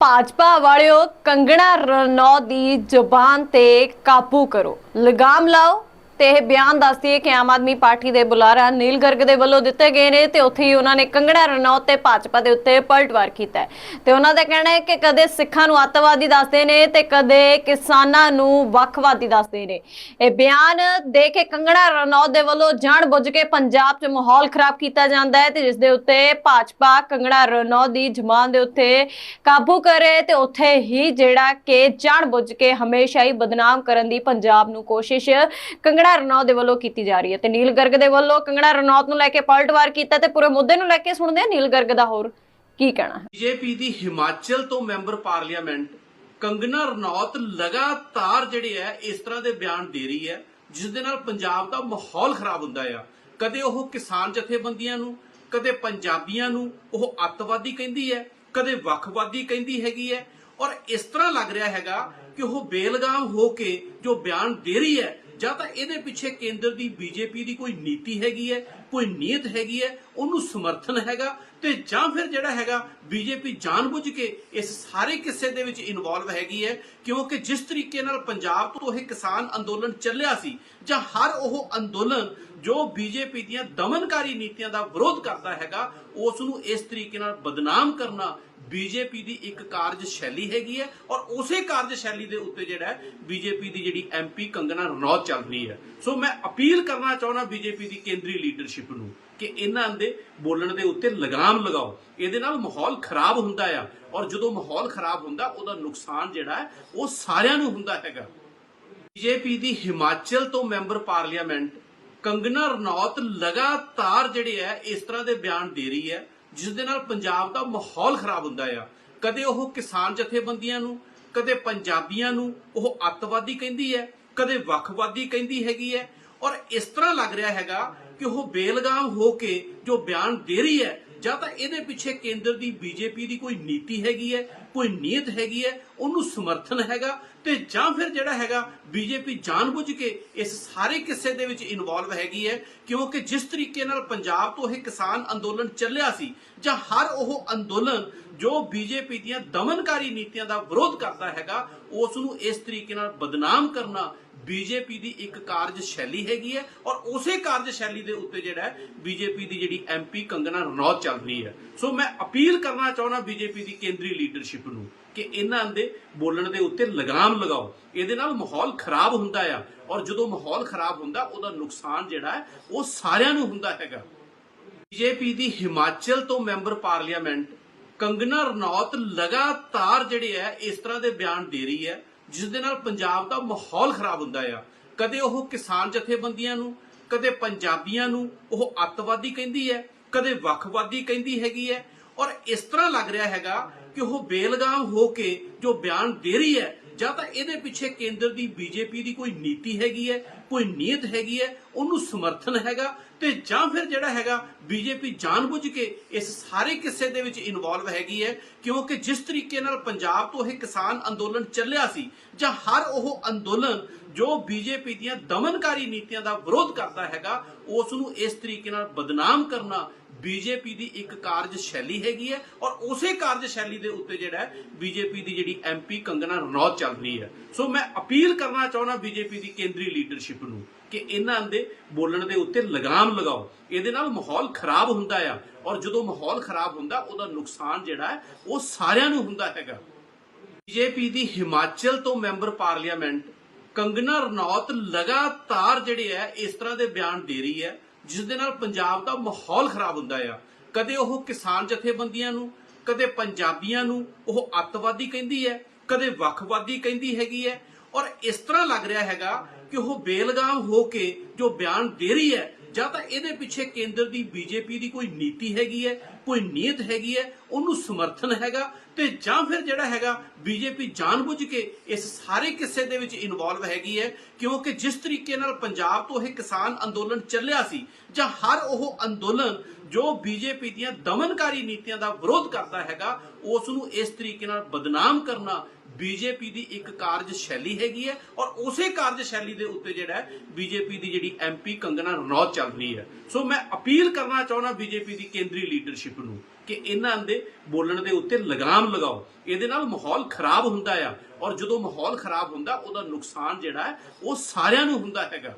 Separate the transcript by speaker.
Speaker 1: ਭਾਜਪਾ ਵਾਲਿਓ ਕੰਗਣਾ ਰਣੌਤ ਦੀ ਜ਼ੁਬਾਨ ਤੇ ਕਾਬੂ ਕਰੋ। ਲਗਾਮ ਲਾਓ। ਤੇ ਇਹ ਬਿਆਨ ਦੱਸਦੀ ਹੈ ਕਿ ਆਮ ਆਦਮੀ ਪਾਰਟੀ ਦੇ ਬੁਲਾਰਾ ਨੀਲ ਗਰਗ ਦੇ ਵੱਲੋਂ ਦਿੱਤੇ ਗਏ ਨੇ ਤੇ ਉੱਥੇ ਹੀ ਉਹਨਾਂ ਨੇ ਕੰਗੜਾ ਰਣੌਤ ਤੇ ਭਾਜਪਾ ਦੇ ਉੱਤੇ ਪਲਟਵਾਰ ਕੀਤਾ ਤੇ ਉਹਨਾਂ ਦਾ ਕਹਿਣਾ ਹੈ ਕਿ ਕਦੇ ਸਿੱਖਾਂ ਨੂੰ ਅੱਤਵਾਦੀ ਦੱਸਦੇ ਨੇ ਤੇ ਕਦੇ ਕਿਸਾਨਾਂ ਨੂੰ ਵੱਖਵਾਦੀ ਦੱਸਦੇ ਨੇ। ਇਹ ਬਿਆਨ ਦੇ ਕੇ ਕੰਗਣਾ ਰਣੌਤ ਦੇ ਵੱਲੋਂ ਜਾਣਬੁੱਝ ਕੇ ਪੰਜਾਬ 'ਚ ਮਾਹੌਲ ਖਰਾਬ ਕੀਤਾ ਜਾਂਦਾ ਹੈ ਤੇ ਜਿਸ ਦੇ ਉੱਤੇ ਭਾਜਪਾ ਕੰਗਣਾ ਰਣੌਤ ਦੀ ਜ਼ਮਾਨ ਦੇ ਉੱਤੇ ਕਾਬੂ ਕਰੇ ਤੇ ਉੱਥੇ ਹੀ ਜਿਹੜਾ ਕਿ ਜਾਣਬੁੱਝ ਕੇ ਹਮੇਸ਼ਾ ਹੀ ਬਦਨਾਮ ਕਰਨ ਦੀ ਪੰਜਾਬ ਨੂੰ ਕੋਸ਼ਿਸ਼ ਕੰਗਣਾ ਰਣੌਤ ਦੇ ਵੱਲੋਂ ਕੀਤੀ ਜਾ ਰਹੀ ਹੈ ਤੇ ਨੀਲ ਗਰਗ ਦੇ ਵੱਲੋਂ ਕੰਗਣਾ ਰਣੌਤ ਨੂੰ ਲੈ ਕੇ ਪਲਟਵਾਰ ਕੀਤਾ ਤੇ ਪੂਰੇ ਮੁੱਦੇ ਨੂੰ ਲੈ ਕੇ ਸੁਣਦੇ ਆ ਨੀਲ ਗਰਗ ਦਾ ਹੋਰ ਕੀ ਕਹਿਣਾ ਹੈ।
Speaker 2: ਬੀਜੇਪੀ ਦੀ ਹਿਮਾਚਲ ਤੋਂ ਮੈਂਬਰ ਪਾਰਲੀਮੈਂਟ ਕੰਗਨਾ ਰਣੌਤ ਲਗਾਤਾਰ ਜਿਹੜੇ ਹੈ, ਇਸ ਤਰ੍ਹਾਂ ਦੇ ਬਿਆਨ ਦੇ ਰਹੀ ਹੈ, ਜਿਸ ਦੇ ਨਾਲ ਪੰਜਾਬ ਦਾ ਮਾਹੌਲ ਖਰਾਬ ਹੁੰਦਾ ਆ। ਕਦੇ ਉਹ ਕਿਸਾਨ ਜਥੇਬੰਦੀਆਂ ਨੂੰ, ਕਦੇ ਪੰਜਾਬੀਆਂ ਨੂੰ ਉਹ ਅੱਤਵਾਦੀ ਕਹਿੰਦੀ ਹੈ, ਕਦੇ ਵੱਖਵਾਦੀ ਕਹਿੰਦੀ ਹੈਗੀ ਹੈ। ਔਰ ਇਸ ਤਰ੍ਹਾਂ ਲੱਗ ਰਿਹਾ ਹੈਗਾ ਕਿ ਉਹ ਬੇਲਗਾਮ ਹੋ ਕੇ ਜੋ ਬਿਆਨ ਦੇ ਰਹੀ ਹੈ ਜਾਂ ਤਾਂ ਇਹਦੇ ਪਿੱਛੇ ਕੇਂਦਰ ਦੀ ਬੀਜੇਪੀ ਦੀ ਕੋਈ ਨੀਤੀ ਹੈਗੀ ਹੈ, ਕੋਈ ਨੀਅਤ ਹੈਗੀ ਹੈ, ਉਹਨੂੰ ਸਮਰਥਨ ਹੈਗਾ ਤੇ ਜਾਂ ਫਿਰ ਜਿਹੜਾ ਹੈਗਾ ਬੀਜੇਪੀ ਜਾਣਬੁੱਝ ਕੇ ਇਸ ਸਾਰੇ ਕਿੱਸੇ ਦੇ ਵਿੱਚ ਇਨਵੋਲਵ ਹੈਗੀ ਹੈ, ਕਿਉਂਕਿ ਜਿਸ ਤਰੀਕੇ ਨਾਲ ਪੰਜਾਬ ਤੋਂ ਇਹ ਕਿਸਾਨ ਅੰਦੋਲਨ ਚੱਲਿਆ ਸੀ, ਜਾਂ ਹਰ ਉਹ ਅੰਦੋਲਨ ਜੋ ਬੀਜੇਪੀ ਦੀਆਂ ਦਮਨਕਾਰੀ ਨੀਤੀਆਂ ਦਾ ਵਿਰੋਧ ਕਰਦਾ ਹੈਗਾ, ਉਸ ਨੂੰ ਇਸ ਤਰੀਕੇ ਨਾਲ ਬਦਨਾਮ ਕਰਨਾ ਬੀਜੇਪੀ ਦੀ ਇੱਕ ਕਾਰਜ ਸ਼ੈਲੀ ਹੈਗੀ ਹੈ ਔਰ ਉਸੇ ਕਾਰਜ ਸ਼ੈਲੀ ਦੇ ਉੱਤੇ ਜਿਹੜਾ ਹੈ, ਬੀਜੇਪੀ ਦੀ ਜਿਹੜੀ ਐਮਪੀ ਕੰਗਨਾ ਰਣੌਤ ਚੱਲ ਰਹੀ ਹੈ। ਸੋ ਮੈਂ ਅਪੀਲ ਕਰਨਾ ਚਾਹੁੰਦਾ ਬੀਜੇਪੀ ਦੀ ਕੇਂਦਰੀ ਲੀਡਰਸ਼ਿਪ ਨੂੰ ਕਿ ਇਹਨਾਂ ਦੇ ਬੋਲਣ ਦੇ ਉੱਤੇ ਲਗਾਮ ਲਗਾਓ। ਇਹਦੇ ਨਾਲ ਮਾਹੌਲ ਖਰਾਬ ਹੁੰਦਾ ਆ। ਔਰ ਜਦੋਂ ਮਾਹੌਲ ਖਰਾਬ ਹੁੰਦਾ, ਉਹਦਾ ਨੁਕਸਾਨ ਜਿਹੜਾ ਉਹ ਸਾਰਿਆਂ ਨੂੰ ਹੁੰਦਾ ਹੈਗਾ। ਬੀਜੇਪੀ ਦੀ ਹਿਮਾਚਲ ਤੋਂ ਮੈਂਬਰ ਪਾਰਲੀਮੈਂਟ, ਕੰਗਨਾ ਰਣੌਤ ਲਗਾਤਾਰ ਜਿਹੜੇ ਹੈ ਇਸ ਤਰ੍ਹਾਂ ਦੇ ਬਿਆਨ ਦੇ ਰਹੀ ਹੈ, ਜਿਸ ਦੇ ਨਾਲ ਪੰਜਾਬ ਦਾ ਮਾਹੌਲ ਖਰਾਬ ਹੁੰਦਾ ਆ। ਕਦੇ ਉਹ ਕਿਸਾਨ ਜਥੇਬੰਦੀਆਂ ਨੂੰ, ਕਦੇ ਪੰਜਾਬੀਆਂ ਨੂੰ ਉਹ ਅੱਤਵਾਦੀ ਕਹਿੰਦੀ ਹੈ, ਕਦੇ ਵੱਖਵਾਦੀ ਕਹਿੰਦੀ ਹੈਗੀ ਹੈ। ਔਰ ਇਸ ਤਰ੍ਹਾਂ ਲੱਗ ਰਿਹਾ ਹੈਗਾ ਕਿ ਉਹ ਬੇਲਗਾਮ ਹੋ ਕੇ ਜੋ ਬਿਆਨ ਦੇ ਰਹੀ ਹੈ, ਜਾਂ ਤਾਂ ਇਹਦੇ ਪਿੱਛੇ ਕੇਂਦਰ ਦੀ ਬੀਜੇਪੀ ਦੀ ਕੋਈ ਨੀਤੀ ਹੈਗੀ ਹੈ ਕੋਈ ਨੀਅਤ ਹੈਗੀ ਹੈ, ਉਹਨੂੰ ਸਮਰਥਨ ਹੈਗਾ ਤੇ ਜਾਂ ਫਿਰ ਜਿਹੜਾ ਹੈਗਾ ਬੀਜੇਪੀ ਜਾਣਬੁੱਝ ਕੇ ਇਸ ਸਾਰੇ ਕਿੱਸੇ ਦੇ ਵਿੱਚ ਇਨਵੋਲਵ ਹੈਗੀ ਹੈ, ਕਿਉਂਕਿ ਜਿਸ ਤਰੀਕੇ ਨਾਲ ਪੰਜਾਬ ਤੋਂ ਇਹ ਕਿਸਾਨ ਅੰਦੋਲਨ ਚੱਲਿਆ ਸੀ, ਜਾਂ ਹਰ ਉਹ ਅੰਦੋਲਨ ਜੋ ਬੀਜੇਪੀ ਦੀਆਂ ਦਮਨਕਾਰੀ ਨੀਤੀਆਂ ਦਾ ਵਿਰੋਧ ਕਰਦਾ ਹੈਗਾ, ਉਸ ਨੂੰ ਇਸ ਤਰੀਕੇ ਨਾਲ ਬਦਨਾਮ ਕਰਨਾ ਬੀਜੇਪੀ ਦੀ ਇੱਕ ਕਾਰਜ ਸ਼ੈਲੀ ਹੈਗੀ ਹੈ ਔਰ ਉਸੇ ਕਾਰਜ ਸ਼ੈਲੀ ਦੇ ਉੱਤੇ ਜਿਹੜਾ ਹੈ ਬੀਜੇਪੀ ਦੀ ਜਿਹੜੀ ਐਮਪੀ ਕੰਗਨਾ ਰਣੌਤ ਚੱਲ ਰਹੀ ਹੈ। ਸੋ ਮੈਂ ਅਪੀਲ ਕਰਨਾ ਚਾਹੁੰਦਾ ਬੀਜੇਪੀ ਦੀ ਕੇਂਦਰੀ ਲੀਡਰਸ਼ਿਪ ਨੂੰ ਕਿ ਇਹਨਾਂ ਦੇ ਬੋਲਣ ਦੇ ਉੱਤੇ ਲਗਾਮ ਲਗਾਓ। ਇਹਦੇ ਨਾਲ ਮਾਹੌਲ ਖਰਾਬ ਹੁੰਦਾ ਆ। ਔਰ ਜਦੋਂ ਮਾਹੌਲ ਖਰਾਬ ਹੁੰਦਾ, ਉਹਦਾ ਨੁਕਸਾਨ ਜਿਹੜਾ ਹੈ, ਉਹ ਸਾਰਿਆਂ ਨੂੰ ਹੁੰਦਾ ਹੈਗਾ। ਬੀਜੇਪੀ ਦੀ ਹਿਮਾਚਲ ਤੋਂ ਮੈਂਬਰ ਪਾਰਲੀਮੈਂਟ ਕੰਗਨਾ ਰਣੌਤ ਲਗਾਤਾਰ ਜਿਹੜੇ ਹੈ ਇਸ ਤਰ੍ਹਾਂ ਦੇ ਬਿਆਨ ਦੇ ਰਹੀ ਹੈ, ਜਿਸ ਦੇ ਨਾਲ ਪੰਜਾਬ ਦਾ ਮਾਹੌਲ ਖਰਾਬ ਹੁੰਦਾ ਆ। ਕਦੇ ਉਹ ਕਿਸਾਨ ਜਥੇਬੰਦੀਆਂ ਨੂੰ, ਕਦੇ ਪੰਜਾਬੀਆਂ ਨੂੰ ਉਹ ਅੱਤਵਾਦੀ ਕਹਿੰਦੀ ਹੈ, ਕਦੇ ਵੱਖਵਾਦੀ ਕਹਿੰਦੀ ਹੈਗੀ ਹੈ। ਔਰ ਇਸ ਤਰ੍ਹਾਂ ਲੱਗ ਰਿਹਾ ਹੈਗਾ ਕਿ ਉਹ ਬੇਲਗਾਮ ਹੋ ਕੇ ਜੋ ਬਿਆਨ ਦੇ ਰਹੀ ਹੈ, ਜਾਂ ਤਾਂ ਇਹਦੇ ਪਿੱਛੇ ਕੇਂਦਰ ਦੀ ਬੀਜੇਪੀ ਦੀ ਕੋਈ ਨੀਤੀ ਹੈਗੀ ਹੈ ਕੋਈ ਨੀਅਤ ਹੈਗੀ ਹੈ, ਉਹਨੂੰ ਸਮਰਥਨ ਹੈਗਾ ਤੇ ਜਾਂ ਫਿਰ ਜਿਹੜਾ ਹੈਗਾ ਬੀਜੇਪੀ ਜਾਣਬੁੱਝ ਕੇ ਇਸ ਸਾਰੇ ਕਿੱਸੇ ਦੇ ਵਿੱਚ ਇਨਵੋਲਵ ਹੈਗੀ ਹੈ, ਕਿਉਂਕਿ ਜਿਸ ਤਰੀਕੇ ਨਾਲ ਪੰਜਾਬ ਤੋਂ ਇਹ ਕਿਸਾਨ ਅੰਦੋਲਨ ਚੱਲਿਆ ਸੀ, ਜਾਂ ਹਰ ਉਹ ਅੰਦੋਲਨ ਜੋ ਬੀਜੇਪੀ ਦੀਆਂ ਦਮਨਕਾਰੀ ਨੀਤੀਆਂ ਦਾ ਵਿਰੋਧ ਕਰਦਾ ਹੈਗਾ, ਉਸ ਨੂੰ ਇਸ ਤਰੀਕੇ ਨਾਲ ਬਦਨਾਮ ਕਰਨਾ ਬੀਜੇਪੀ ਦੀ ਇੱਕ ਕਾਰਜ ਸ਼ੈਲੀ ਹੈਗੀ ਹੈ ਔਰ ਉਸੇ ਕਾਰਜ ਸ਼ੈਲੀ ਦੇ ਉੱਤੇ ਜਿਹੜਾ ਹੈ ਬੀਜੇਪੀ ਦੀ ਜਿਹੜੀ ਐਮਪੀ ਕੰਗਨਾ ਰਣੌਤ ਚੱਲ ਰਹੀ ਹੈ। ਸੋ ਮੈਂ ਅਪੀਲ ਕਰਨਾ ਚਾਹੁੰਦਾ ਬੀਜੇਪੀ ਦੀ ਕੇਂਦਰੀ ਲੀਡਰਸ਼ਿਪ ਨੂੰ ਕਿ ਇਹਨਾਂ ਦੇ ਬੋਲਣ ਦੇ ਉੱਤੇ ਲਗਾਮ ਲਗਾਓ। ਇਹਦੇ ਨਾਲ ਮਾਹੌਲ ਖਰਾਬ ਹੁੰਦਾ ਆ। ਔਰ ਜਦੋਂ ਮਾਹੌਲ ਖਰਾਬ ਹੁੰਦਾ, ਉਹਦਾ ਨੁਕਸਾਨ ਜਿਹੜਾ ਉਹ ਸਾਰਿਆਂ ਨੂੰ ਹੁੰਦਾ ਹੈਗਾ। ਬੀਜੇਪੀ ਦੀ ਹਿਮਾਚਲ ਤੋਂ ਮੈਂਬਰ ਪਾਰਲੀਮੈਂਟ, ਕੰਗਨਾ ਰਣੌਤ ਲਗਾਤਾਰ ਜਿਹੜੇ ਹੈ ਇਸ ਤਰ੍ਹਾਂ ਦੇ ਬਿਆਨ ਦੇ ਰਹੀ ਹੈ, ਜਿਸ ਦੇ ਨਾਲ ਪੰਜਾਬ ਦਾ ਮਾਹੌਲ ਖਰਾਬ ਹੁੰਦਾ ਆ। ਕਦੇ ਉਹ ਕਿਸਾਨ ਜਥੇਬੰਦੀਆਂ ਨੂੰ, ਕਦੇ ਪੰਜਾਬੀਆਂ ਨੂੰ ਉਹ ਅੱਤਵਾਦੀ ਕਹਿੰਦੀ ਹੈ, ਕਦੇ ਵੱਖਵਾਦੀ ਕਹਿੰਦੀ ਹੈਗੀ ਹੈ। ਔਰ ਇਸ ਤਰ੍ਹਾਂ ਲੱਗ ਰਿਹਾ ਹੈਗਾ ਕਿ ਉਹ ਬੇਲਗਾਮ ਹੋ ਕੇ ਜੋ ਬਿਆਨ ਦੇ ਰਹੀ ਹੈ, ਜਾਂ ਤਾਂ ਇਹਦੇ ਪਿੱਛੇ ਕੇਂਦਰ ਦੀ ਬੀਜੇਪੀ ਦੀ ਕੋਈ ਨੀਤੀ ਹੈਗੀ ਹੈ ਕੋਈ ਨੀਅਤ ਹੈਗੀ ਹੈ, ਉਹਨੂੰ ਸਮਰਥਨ ਹੈਗਾ ਤੇ ਜਾਂ ਫਿਰ ਜਿਹੜਾ ਹੈਗਾ ਬੀਜੇਪੀ ਜਾਣਬੁੱਝ ਕੇ ਇਸ ਸਾਰੇ ਕਿੱਸੇ ਦੇ ਵਿੱਚ ਇਨਵੋਲਵ ਹੈਗੀ ਹੈ, ਕਿਉਂਕਿ ਜਿਸ ਤਰੀਕੇ ਨਾਲ ਪੰਜਾਬ ਤੋਂ ਇਹ ਕਿਸਾਨ ਅੰਦੋਲਨ ਚੱਲਿਆ ਸੀ ਜਾਂ ਹਰ ਉਹ ਅੰਦੋਲਨ ਜੋ ਬੀਜੇਪੀ ਦੀਆਂ ਦਮਨਕਾਰੀ ਨੀਤੀਆਂ ਦਾ ਵਿਰੋਧ ਕਰਦਾ ਹੈਗਾ ਉਸ ਨੂੰ ਇਸ ਤਰੀਕੇ ਨਾਲ ਬਦਨਾਮ ਕਰਨਾ ਬੀਜੇਪੀ ਦੀ ਇੱਕ ਕਾਰਜ ਸ਼ੈਲੀ ਹੈਗੀ ਹੈ ਔਰ ਉਸੇ ਕਾਰਜ ਸ਼ੈਲੀ ਦੇ ਉੱਤੇ ਜਿਹੜਾ ਹੈ ਬੀਜੇਪੀ ਦੀ ਜਿਹੜੀ ਐਮਪੀ ਕੰਗਣਾ ਰਣੌਤ ਚੱਲ ਰਹੀ ਹੈ। ਸੋ ਮੈਂ ਅਪੀਲ ਕਰਨਾ ਚਾਹੁੰਦਾ ਬੀਜੇਪੀ ਦੀ ਕੇਂਦਰੀ ਲੀਡਰਸ਼ਿਪ ਨੂੰ ਕਿ ਇਹਨਾਂ ਦੇ ਬੋਲਣ ਦੇ ਉੱਤੇ ਲਗਾਮ ਲਗਾਓ। ਇਹਦੇ ਨਾਲ ਮਾਹੌਲ ਖਰਾਬ ਹੁੰਦਾ ਆ। ਔਰ ਜਦੋਂ ਮਾਹੌਲ ਖਰਾਬ ਹੁੰਦਾ, ਉਹਦਾ ਨੁਕਸਾਨ ਜਿਹੜਾ ਹੈ, ਉਹ ਸਾਰਿਆਂ ਨੂੰ ਹੁੰਦਾ ਹੈਗਾ।